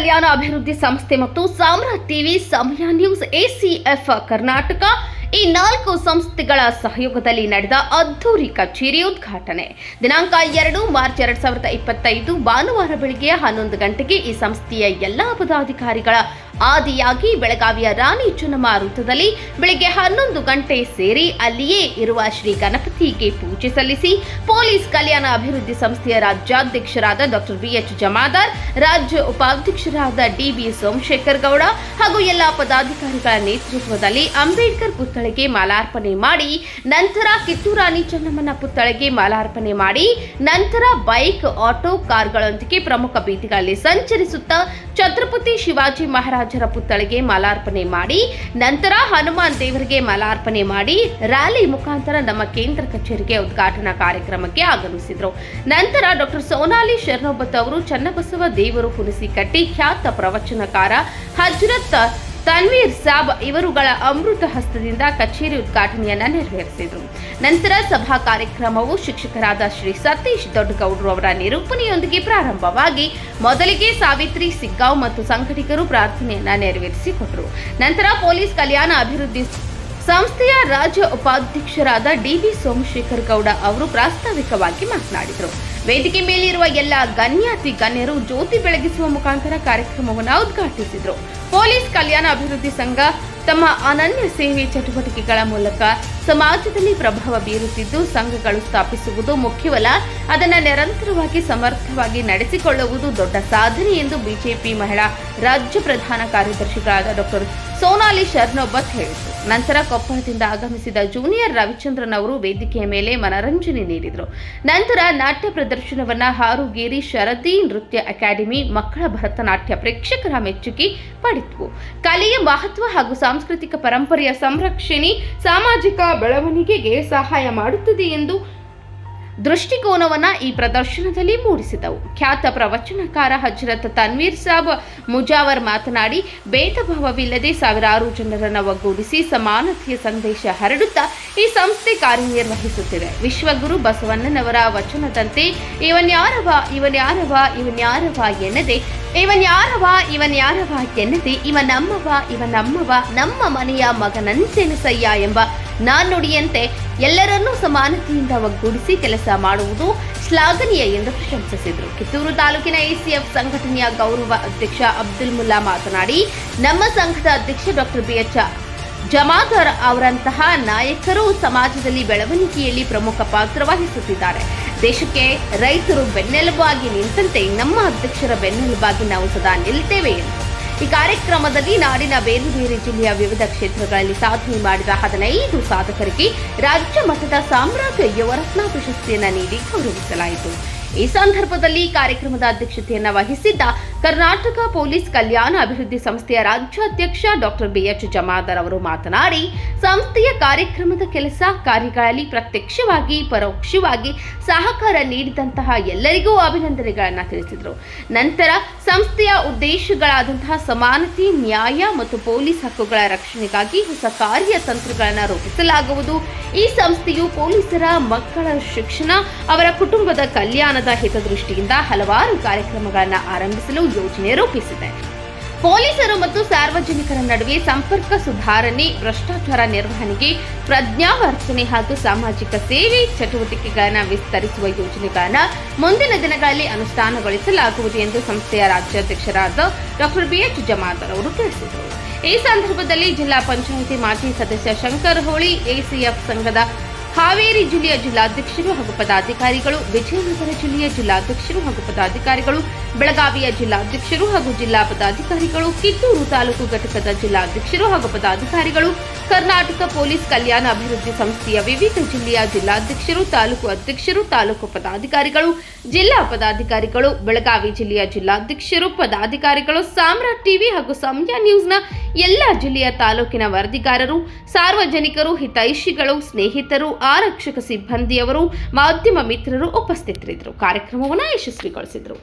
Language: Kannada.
ಕಲ್ಯಾಣ ಅಭಿವೃದ್ಧಿ ಸಂಸ್ಥೆ ಮತ್ತು Samrat TV, Samaya news, ACF Karnataka ಈ ನಾಲ್ಕು ಸಂಸ್ಥೆಗಳ ಸಹಯೋಗದಲ್ಲಿ ನಡೆದ ಅದ್ದೂರಿ ಕಚೇರಿ ಉದ್ಘಾಟನೆ. ದಿನಾಂಕ ಎರಡು, ಮಾರ್ಚ್ ಎರಡ್ ಸಾವಿರದ ಇಪ್ಪತ್ತೈದು, ಭಾನುವಾರ ಬೆಳಿಗ್ಗೆ ಹನ್ನೊಂದು ಗಂಟೆಗೆ ಈ ಸಂಸ್ಥೆಯ ಎಲ್ಲಾ ಪದಾಧಿಕಾರಿಗಳ ಆದಿಯಾಗಿ ಬೆಳಗಾವಿಯ ರಾಣಿ ಚೆನ್ನಮ್ಮ ವೃತ್ತದಲ್ಲಿ ಬೆಳಿಗ್ಗೆ ಹನ್ನೊಂದು ಗಂಟೆ ಸೇರಿ ಅಲ್ಲಿಯೇ ಇರುವ ಶ್ರೀ ಗಣಪತಿಗೆ ಪೂಜೆ ಸಲ್ಲಿಸಿ ಪೊಲೀಸ್ ಕಲ್ಯಾಣ ಅಭಿವೃದ್ಧಿ ಸಂಸ್ಥೆಯ ರಾಜ್ಯಾಧ್ಯಕ್ಷರಾದ ಡಾಕ್ಟರ್ ಬಿಎಚ್ ಜಮಾದಾರ್, ರಾಜ್ಯ ಉಪಾಧ್ಯಕ್ಷರಾದ ಡಿಬಿ ಸೋಮಶೇಖರ್ ಗೌಡ ಹಾಗೂ ಎಲ್ಲ ಪದಾಧಿಕಾರಿಗಳ ನೇತೃತ್ವದಲ್ಲಿ ಅಂಬೇಡ್ಕರ್ ಪುತ್ಥಳಿಗೆ ಮಾಲಾರ್ಪಣೆ ಮಾಡಿ, ನಂತರ ಕಿತ್ತೂರಾಣಿ ಚೆನ್ನಮ್ಮನ ಪುತ್ಥಳಿಗೆ ಮಾಲಾರ್ಪಣೆ ಮಾಡಿ, ನಂತರ ಬೈಕ್, ಆಟೋ ಕಾರ್ಗಳೊಂದಿಗೆ ಪ್ರಮುಖ ಬೀದಿಗಳಲ್ಲಿ ಸಂಚರಿಸುತ್ತಾ ಛತ್ರಪತಿ ಶಿವಾಜಿ ಮಹಾರಾಜರ ಪುತ್ಥಳಿಗೆ ಮಾಲಾರ್ಪಣೆ ಮಾಡಿ, ನಂತರ ಹನುಮಾನ್ ದೇವರಿಗೆ ಮಾಲಾರ್ಪಣೆ ಮಾಡಿ, ರ್ಯಾಲಿ ಮುಖಾಂತರ ನಮ್ಮ ಕೇಂದ್ರ ಕಚೇರಿಗೆ ಉದ್ಘಾಟನಾ ಕಾರ್ಯಕ್ರಮಕ್ಕೆ ಆಗಮಿಸಿದರು. ನಂತರ ಡಾಕ್ಟರ್ ಸೋನಾಲಿ ಶರಣೊಬ್ಬತ್ ಅವರು ಚನ್ನಬಸವ ದೇವರು ಹುಣಸಿಕಟ್ಟಿ ಖ್ಯಾತ ಪ್ರವಚನಕಾರ ಹಜರತ್ ತನ್ವೀರ್ ಸಾಬ್ ಇವರುಗಳ ಅಮೃತ ಹಸ್ತದಿಂದ ಕಚೇರಿ ಉದ್ಘಾಟನೆಯನ್ನ ನೆರವೇರಿಸಿದರು. ನಂತರ ಸಭಾ ಕಾರ್ಯಕ್ರಮವು ಶಿಕ್ಷಕರಾದ ಶ್ರೀ ಸತೀಶ್ ದೊಡ್ಡಗೌಡರು ಅವರ ನಿರೂಪಣೆಯೊಂದಿಗೆ ಪ್ರಾರಂಭವಾಗಿ ಮೊದಲಿಗೆ ಸಾವಿತ್ರಿ ಸಿಗ್ಗಾಂವ್ ಮತ್ತು ಸಂಘಟಕರು ಪ್ರಾರ್ಥನೆಯನ್ನ ನೆರವೇರಿಸಿಕೊಟ್ಟರು ನಂತರ ಪೊಲೀಸ್ ಕಲ್ಯಾಣ ಅಭಿವೃದ್ಧಿ ಸಂಸ್ಥೆಯ ರಾಜ್ಯ ಉಪಾಧ್ಯಕ್ಷರಾದ ಡಿವಿ ಸೋಮಶೇಖರ್ ಗೌಡ ಅವರು ಪ್ರಾಸ್ತಾವಿಕವಾಗಿ ಮಾತನಾಡಿದರು. ವೇದಿಕೆ ಮೇಲಿರುವ ಎಲ್ಲ ಗಣ್ಯಾತಿ ಗಣ್ಯರು ಜ್ಯೋತಿ ಬೆಳಗಿಸುವ ಮುಖಾಂತರ ಕಾರ್ಯಕ್ರಮವನ್ನು ಉದ್ಘಾಟಿಸಿದರು. ಪೊಲೀಸ್ ಕಲ್ಯಾಣ ಅಭಿವೃದ್ಧಿ ಸಂಘ ತಮ್ಮ ಅನನ್ಯ ಸೇವೆ ಚಟುವಟಿಕೆಗಳ ಮೂಲಕ ಸಮಾಜದಲ್ಲಿ ಪ್ರಭಾವ ಬೀರುತ್ತಿದ್ದು, ಸಂಘಗಳು ಸ್ಥಾಪಿಸುವುದು ಮುಖ್ಯವಲ್ಲ, ಅದನ್ನು ನಿರಂತರವಾಗಿ ಸಮರ್ಥವಾಗಿ ನಡೆಸಿಕೊಳ್ಳುವುದು ದೊಡ್ಡ ಸಾಧನೆ ಎಂದು ಬಿಜೆಪಿ ಮಹಿಳಾ ರಾಜ್ಯ ಪ್ರಧಾನ ಕಾರ್ಯದರ್ಶಿಗಳಾದ ಡಾಕ್ಟರ್ ಸೋನಾಲಿ ಶರ್ನೊಬ್ಬತ್ ಹೇಳಿದರು. ನಂತರ ಕೊಪ್ಪಳದಿಂದ ಆಗಮಿಸಿದ ಜೂನಿಯರ್ ರವಿಚಂದ್ರನ್ ಅವರು ವೇದಿಕೆಯ ಮೇಲೆ ಮನರಂಜನೆ ನೀಡಿದರು. ನಂತರ ನಾಟ್ಯ ಪ್ರದರ್ಶನವನ್ನ ಹಾರುಗೇರಿ ಶರದಿ ನೃತ್ಯ ಅಕಾಡೆಮಿ ಮಕ್ಕಳ ಭರತನಾಟ್ಯ ಪ್ರೇಕ್ಷಕರ ಮೆಚ್ಚುಗೆ ಪಡಿತು. ಕಲೆಯ ಮಹತ್ವ ಹಾಗೂ ಸಾಂಸ್ಕೃತಿಕ ಪರಂಪರೆಯ ಸಂರಕ್ಷಣೆ ಸಾಮಾಜಿಕ ಬೆಳವಣಿಗೆಗೆ ಸಹಾಯ ಮಾಡುತ್ತದೆ ಎಂದು ದೃಷ್ಟಿಕೋನವನ್ನ ಈ ಪ್ರದರ್ಶನದಲ್ಲಿ ಮೂಡಿಸಿದವು. ಖ್ಯಾತ ಪ್ರವಚನಕಾರ ಹಜರತ್ ತನ್ವೀರ್ ಸಾಬ್ ಮುಜಾವರ್ ಮಾತನಾಡಿ ಭೇದ ಭಾವವಿಲ್ಲದೆ ಸಾವಿರಾರು ಜನರನ್ನು ಒಗ್ಗೂಡಿಸಿ ಸಮಾನತೆಯ ಸಂದೇಶ ಹರಡುತ್ತಾ ಈ ಸಂಸ್ಥೆ ಕಾರ್ಯನಿರ್ವಹಿಸುತ್ತಿದೆ. ವಿಶ್ವಗುರು ಬಸವಣ್ಣನವರ ವಚನದಂತೆ, ಇವನ್ಯಾರವ ಇವನ್ಯಾರವ ಇವನ್ಯಾರವ ಎನ್ನದೆ ಇವನ್ಯಾರವ ಇವನ್ಯಾರವ ಎನ್ನದೆ? ಇವ ನಮ್ಮವ? ಇವ ನಮ್ಮವ? ನಮ್ಮ ಮನೆಯ ಮಗನಂತೆನಸಯ್ಯ ಎಂಬ ನಾನುಡಿಯಂತೆ ಎಲ್ಲರನ್ನೂ ಸಮಾನತೆಯಿಂದ ಒಗ್ಗೂಡಿಸಿ ಕೆಲಸ ಮಾಡುವುದು ಶ್ಲಾಘನೀಯ ಎಂದು ಪ್ರಶಂಸಿಸಿದರು. ಕಿತ್ತೂರು ತಾಲೂಕಿನ ಎಸಿಎಫ್ ಸಂಘಟನೆಯ ಗೌರವ ಅಧ್ಯಕ್ಷ ಅಬ್ದುಲ್ ಮುಲ್ಲಾ ಮಾತನಾಡಿ, ನಮ್ಮ ಸಂಘದ ಅಧ್ಯಕ್ಷ ಡಾಕ್ಟರ್ ಬಿಎಚ್ ಜಮಾಧರ್ ಅವರಂತಹ ನಾಯಕರು ಸಮಾಜದಲ್ಲಿ ಬೆಳವಣಿಗೆಯಲ್ಲಿ ಪ್ರಮುಖ ಪಾತ್ರ ವಹಿಸುತ್ತಿದ್ದಾರೆ. ದೇಶಕ್ಕೆ ರೈತರು ಬೆನ್ನೆಲುಬಾಗಿ ನಿಂತಂತೆ ನಮ್ಮ ಅಧ್ಯಕ್ಷರ ಬೆನ್ನೆಲುಬಾಗಿ ನಾವು ಸದಾ ನಿಲ್ತೇವೆ ಎಂದು. ಈ ಕಾರ್ಯಕ್ರಮದಲ್ಲಿ ನಾಡಿನ ಬೇರೆ ಬೇರೆ ಜಿಲ್ಲೆಯ ವಿವಿಧ ಕ್ಷೇತ್ರಗಳಲ್ಲಿ ಸಾಧನೆ ಮಾಡಿದ ಹದಿನೈದು ಸಾಧಕರಿಗೆ ರಾಜ್ಯ ಮಟ್ಟದ ಸಾಮ್ರಾಜ್ಯ ಯುವರತ್ನ ಪ್ರಶಸ್ತಿಯನ್ನು ನೀಡಿ ಗೌರವಿಸಲಾಯಿತು. ಈ ಸಂದರ್ಭದಲ್ಲಿ ಕಾರ್ಯಕ್ರಮದ ಅಧ್ಯಕ್ಷತೆಯನ್ನ ವಹಿಸಿದ್ದ ಕರ್ನಾಟಕ ಪೊಲೀಸ್ ಕಲ್ಯಾಣ ಅಭಿವೃದ್ಧಿ ಸಂಸ್ಥೆಯ ರಾಜ್ಯಾಧ್ಯಕ್ಷ ಡಾಕ್ಟರ್ ಬಿಎಚ್ ಜಮಾದರ್ ಅವರು ಮಾತನಾಡಿ, ಸಂಸ್ಥೆಯ ಕಾರ್ಯಕ್ರಮದ ಕೆಲಸ ಕಾರ್ಯಗಳಲ್ಲಿ ಪ್ರತ್ಯಕ್ಷವಾಗಿ, ಪರೋಕ್ಷವಾಗಿ ಸಹಕಾರ ನೀಡಿದಂತಹ ಎಲ್ಲರಿಗೂ ಅಭಿನಂದನೆಗಳನ್ನು ತಿಳಿಸಿದರು. ನಂತರ ಸಂಸ್ಥೆಯ ಉದ್ದೇಶಗಳಾದಂತಹ ಸಮಾನತೆ, ನ್ಯಾಯ ಮತ್ತು ಪೊಲೀಸ್ ಹಕ್ಕುಗಳ ರಕ್ಷಣೆಗಾಗಿ ಹೊಸ ಕಾರ್ಯತಂತ್ರಗಳನ್ನು ರೂಪಿಸಲಾಗುವುದು. ಈ ಸಂಸ್ಥೆಯು ಪೊಲೀಸರ ಮಕ್ಕಳ ಶಿಕ್ಷಣ, ಅವರ ಕುಟುಂಬದ ಕಲ್ಯಾಣದ ಹಿತದೃಷ್ಟಿಯಿಂದ ಹಲವಾರು ಕಾರ್ಯಕ್ರಮಗಳನ್ನು ಆರಂಭಿಸಲು ಯೋಜನೆ ರೂಪಿಸಿದೆ. ಪೊಲೀಸರು ಮತ್ತು ಸಾರ್ವಜನಿಕರ ನಡುವೆ ಸಂಪರ್ಕ ಸುಧಾರಣೆ, ಭ್ರಷ್ಟಾಚಾರ ನಿರ್ವಹಣೆಗೆ ಪ್ರಜ್ಞಾವರ್ತನೆ ಹಾಗೂ ಸಾಮಾಜಿಕ ಸೇವೆ ಚಟುವಟಿಕೆಗಳನ್ನು ವಿಸ್ತರಿಸುವ ಯೋಜನೆಗಳನ್ನು ಮುಂದಿನ ದಿನಗಳಲ್ಲಿ ಅನುಷ್ಠಾನಗೊಳಿಸಲಾಗುವುದು ಎಂದು ಸಂಸ್ಥೆಯ ರಾಜ್ಯಾಧ್ಯಕ್ಷರಾದ ಡಾಕ್ಟರ್ ಬಿಎಚ್ ಜಮಾದರ್ ಅವರು ತಿಳಿಸಿದರು. ಈ ಸಂದರ್ಭದಲ್ಲಿ ಜಿಲ್ಲಾ ಪಂಚಾಯಿತಿ ಮಾಜಿ ಸದಸ್ಯ ಶಂಕರ್ ಹೋಳಿ ಎಸಿಎಫ್ ಸಂಘದ ಹಾವೇರಿ ಜಿಲ್ಲೆಯ ಜಿಲ್ಲಾಧ್ಯಕ್ಷರು ಹಾಗೂ ಪದಾಧಿಕಾರಿಗಳು, ವಿಜಯನಗರ ಜಿಲ್ಲೆಯ ಜಿಲ್ಲಾಧ್ಯಕ್ಷರು ಹಾಗೂ ಪದಾಧಿಕಾರಿಗಳು, ಬೆಳಗಾವಿಯ ಜಿಲ್ಲಾಧ್ಯಕ್ಷರು ಹಾಗೂ ಜಿಲ್ಲಾ ಪದಾಧಿಕಾರಿಗಳು, ಕಿತ್ತೂರು ತಾಲೂಕು ಘಟಕದ ಜಿಲ್ಲಾಧ್ಯಕ್ಷರು ಹಾಗೂ ಪದಾಧಿಕಾರಿಗಳು, ಕರ್ನಾಟಕ ಪೊಲೀಸ್ ಕಲ್ಯಾಣ ಅಭಿವೃದ್ಧಿ ಸಂಸ್ಥೆಯ ವಿವಿಧ ಜಿಲ್ಲೆಯ ಜಿಲ್ಲಾಧ್ಯಕ್ಷರು, ತಾಲೂಕು ಅಧ್ಯಕ್ಷರು, ತಾಲೂಕು ಪದಾಧಿಕಾರಿಗಳು, ಜಿಲ್ಲಾ ಪದಾಧಿಕಾರಿಗಳು, ಬೆಳಗಾವಿ ಜಿಲ್ಲೆಯ ಜಿಲ್ಲಾಧ್ಯಕ್ಷರು, ಪದಾಧಿಕಾರಿಗಳು, ಸಾಮ್ರಾಟ್ ಟಿವಿ ಹಾಗೂ ಸಮಯ ನ್ಯೂಸ್ನ ಎಲ್ಲ ಜಿಲ್ಲೆಯ ತಾಲೂಕಿನ ವರದಿಗಾರರು ಸಾರ್ವಜನಿಕರು ಹಿತೈಷಿಗಳು ಸ್ನೇಹಿತರು ಆರಕ್ಷಕ ಸಿಬ್ಬಂದಿಯವರು ಮಾಧ್ಯಮ ಮಿತ್ರರು ಉಪಸ್ಥಿತರಿದ್ದರು ಕಾರ್ಯಕ್ರಮವನ್ನು ಯಶಸ್ವಿಗೊಳಿಸಿದರು